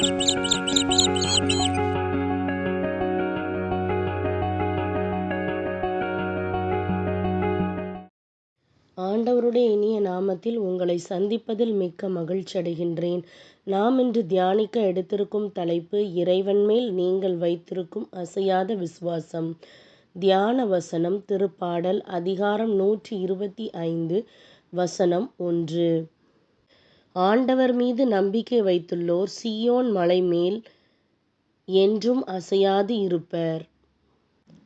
ஆண்டவருடைய இனிய நாமத்தில் உங்களை சந்திப்பதில் மிக்க மகிழ்ச்சி அடைகின்றேன். நாம் இன்று தியானிக்க எடுத்திருக்கும் தலைப்பு இறைவன் மேல் நீங்கள் வைத்திருக்கும் அசையாத விசுவாசம். தியான வசனம் திருப்பாடல் அதிகாரம் நூற்றி இருபத்தி ஐந்து வசனம் ஒன்று. ஆண்டவர் மீது நம்பிக்கை வைத்துள்ளோர் சியோன் மலை மேல் என்றும் அசையாது இருப்பர்.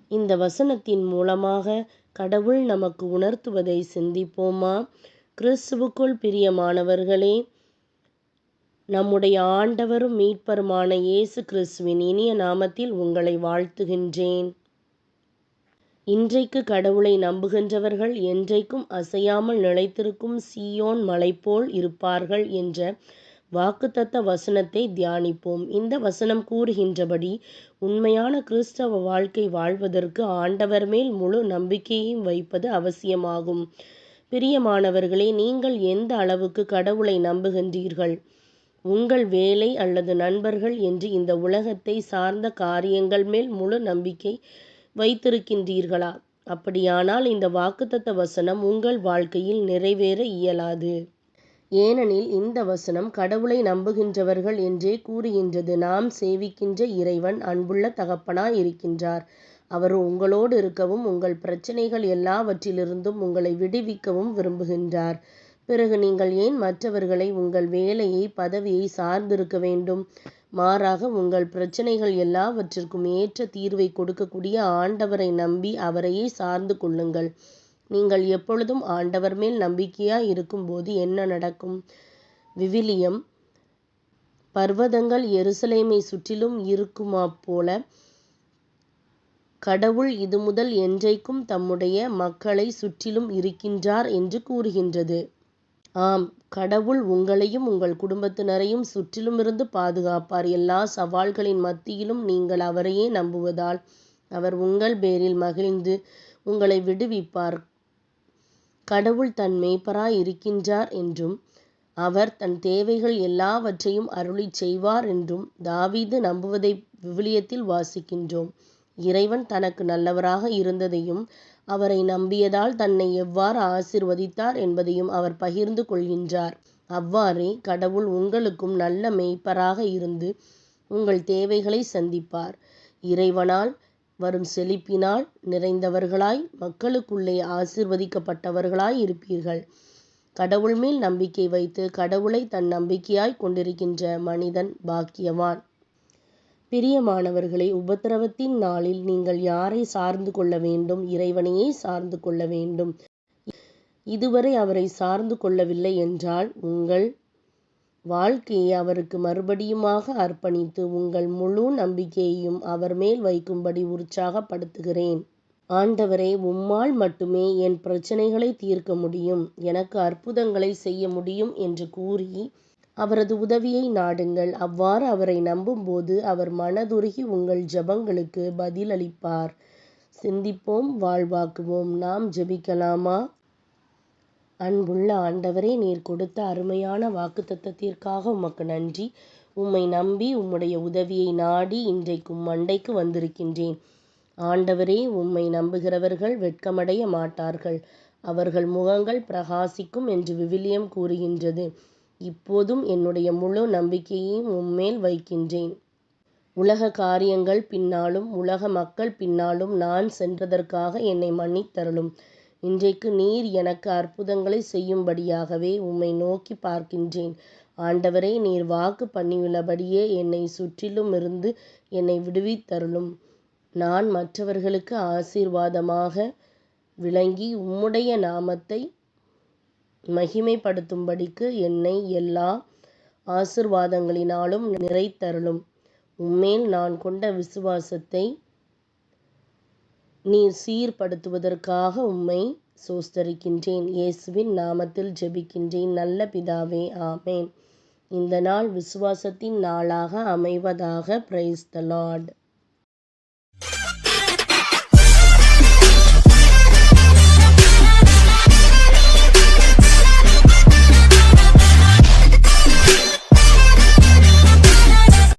இந்த வசனத்தின் மூலமாக கடவுள் நமக்கு உணர்த்துவதை சிந்திப்போமா? கிறிஸ்துவுக்குள் பிரியமானவர்களே நம்முடைய ஆண்டவரும் மீட்பருமான இயேசு கிறிஸ்துவின் இனிய நாமத்தில் உங்களை வாழ்த்துகின்றேன். இன்றைக்கு கடவுளை நம்புகின்றவர்கள் என்றைக்கும் அசையாமல் நிலைத்திருக்கும் சீயோன் மலை போல் இருப்பார்கள் என்ற வாக்குத்தத்த வசனத்தை தியானிப்போம். இந்த வசனம் கூறுகின்றபடி உண்மையான கிறிஸ்தவ வாழ்க்கை வாழ்வதற்கு ஆண்டவர் மேல் முழு நம்பிக்கையையும் வைப்பது அவசியமாகும். பிரியமானவர்களே நீங்கள் எந்த அளவுக்கு கடவுளை நம்புகின்றீர்கள்? உங்கள் வேலை அல்லது நண்பர்கள் என்று இந்த உலகத்தை சார்ந்த காரியங்கள் மேல் முழு நம்பிக்கை வைத்திருக்கின்றீர்களா? அப்படியானால் இந்த வாக்குத்தத்த வசனம் உங்கள் வாழ்க்கையில் நிறைவேற இயலாது. ஏனெனில் இந்த வசனம் கடவுளை நம்புகின்றவர்கள் என்றே கூறுகின்றது. நாம் சேவிக்கின்ற இறைவன் அன்புள்ள தகப்பனாய் இருக்கின்றார். அவர் உங்களோடு இருக்கவும் உங்கள் பிரச்சனைகள் எல்லாவற்றிலிருந்தும் உங்களை விடுவிக்கவும் விரும்புகின்றார். பிறகு நீங்கள் ஏன் மற்றவர்களை உங்கள் வேலையை பதவியை சார்ந்திருக்க வேண்டும்? மாறாக உங்கள் பிரச்சனைகள் எல்லாவற்றிற்கும் ஏற்ற தீர்வை கொடுக்கக்கூடிய ஆண்டவரை நம்பி அவரையே சார்ந்து கொள்ளுங்கள். நீங்கள் எப்பொழுதும் ஆண்டவர் மேல் நம்பிக்கையாய் இருக்கும்போது என்ன நடக்கும்? விவிலியம் பர்வதங்கள் எருசலேமை சுற்றிலும் இருக்குமா போல? கடவுள் இது முதல் என்றைக்கும் தம்முடைய மக்களை சுற்றிலும் இருக்கின்றார் என்று கூறுகின்றது. ஆம் கடவுள் உங்களையும் உங்கள் குடும்பத்தினரையும் சுற்றிலும் இருந்து பாதுகாப்பார். எல்லா சவால்களின் மத்தியிலும் நீங்கள் அவரையே நம்புவதால் அவர் உங்கள் பேரில் மகிழ்ந்து உங்களை விடுவிப்பார். கடவுள் தன் மேய்ப்பராய் இருக்கின்றார் என்றும் அவர் தன் தேவைகள் எல்லாவற்றையும் அருளிச் செய்வார் என்றும் தாவீது நம்புவதை விவிலியத்தில் வாசிக்கின்றோம். இறைவன் தனக்கு நல்லவராக இருந்ததையும் அவரை நம்பியதால் தன்னை எவ்வாறு ஆசிர்வதித்தார் என்பதையும் அவர் பகிர்ந்து கொள்கின்றார். அவ்வாறே கடவுள் உங்களுக்கும் நல்ல மெய்ப்பராக இருந்து உங்கள் தேவைகளை சந்திப்பார். இறைவனால் வரும் செழிப்பினால் நிறைந்தவர்களாய் மக்களுக்குள்ளே ஆசிர்வதிக்கப்பட்டவர்களாய் இருப்பீர்கள். கடவுள் மேல் நம்பிக்கை வைத்து கடவுளை தன் நம்பிக்கையாய் கொண்டிருக்கின்ற மனிதன் பாக்கியவான். பிரியமானவர்களே உபத்திரவத்தின் நாளில் நீங்கள் யாரை சார்ந்து கொள்ள வேண்டும்? இறைவனையே சார்ந்து கொள்ள வேண்டும். இதுவரை அவரை சார்ந்து கொள்ளவில்லை என்றால் உங்கள் வாழ்க்கையை அவருக்கு மறுபடியுமாக அர்ப்பணித்து உங்கள் முழு நம்பிக்கையையும் அவர் மேல் வைக்கும்படி உற்சாகப்படுத்துகிறேன். ஆண்டவரே உம்மால் மட்டுமே என் பிரச்சனைகளை தீர்க்க முடியும். எனக்கு அற்புதங்களை செய்ய முடியும் என்று கூறி அவரது உதவியை நாடுங்கள். அவ்வாறு அவரை நம்பும்போது அவர் மனதுருகி உங்கள் ஜபங்களுக்கு பதிலளிப்பார். சிந்திப்போம் வாழ்வாக்குவோம். நாம் ஜெபிக்கலாமா? அன்புள்ள ஆண்டவரே நீர் கொடுத்த அருமையான வாக்குத்தத்தத்திற்காக உமக்கு நன்றி. உம்மை நம்பி உம்முடைய உதவியை நாடி இன்றைக்கும் மண்டைக்கு வந்திருக்கின்றேன். ஆண்டவரே உம்மை நம்புகிறவர்கள் வெட்கமடைய மாட்டார்கள். அவர்கள் முகங்கள் பிரகாசிக்கும் என்று விவிலியம் கூறுகின்றது. இப்போதும் என்னுடைய முழு நம்பிக்கையையும் உம்மேல் வைக்கின்றேன். உலக காரியங்கள் பின்னாலும் உலக மக்கள் பின்னாலும் நான் சென்றதற்காக என்னை மன்னித்தருளும். இன்றைக்கு நீர் எனக்கு அற்புதங்களை செய்யும்படியாகவே உம்மை நோக்கி பார்க்கின்றேன். ஆண்டவரே நீர் வாக்கு பண்ணியுள்ளபடியே என்னை சுற்றிலும் இருந்து என்னை விடுவித்தருளும். நான் மற்றவர்களுக்கு ஆசீர்வாதமாக விளங்கி உம்முடைய நாமத்தை மகிமைப்படுத்தும்படிக்கு என்னை எல்லா ஆசிர்வாதங்களினாலும் நிறைத்தருளும். உம்மேல் நான் கொண்ட விசுவாசத்தை நீர் சீர்படுத்துவதற்காக உம்மை சோஸ்தரிக்கின்றேன். இயேசுவின் நாமத்தில் ஜெபிக்கின்றேன். நல்ல பிதாவே ஆமேன். இந்த நாள் விசுவாசத்தின் நாளாக அமைவதாக பிரைஸ் த லார்ட்.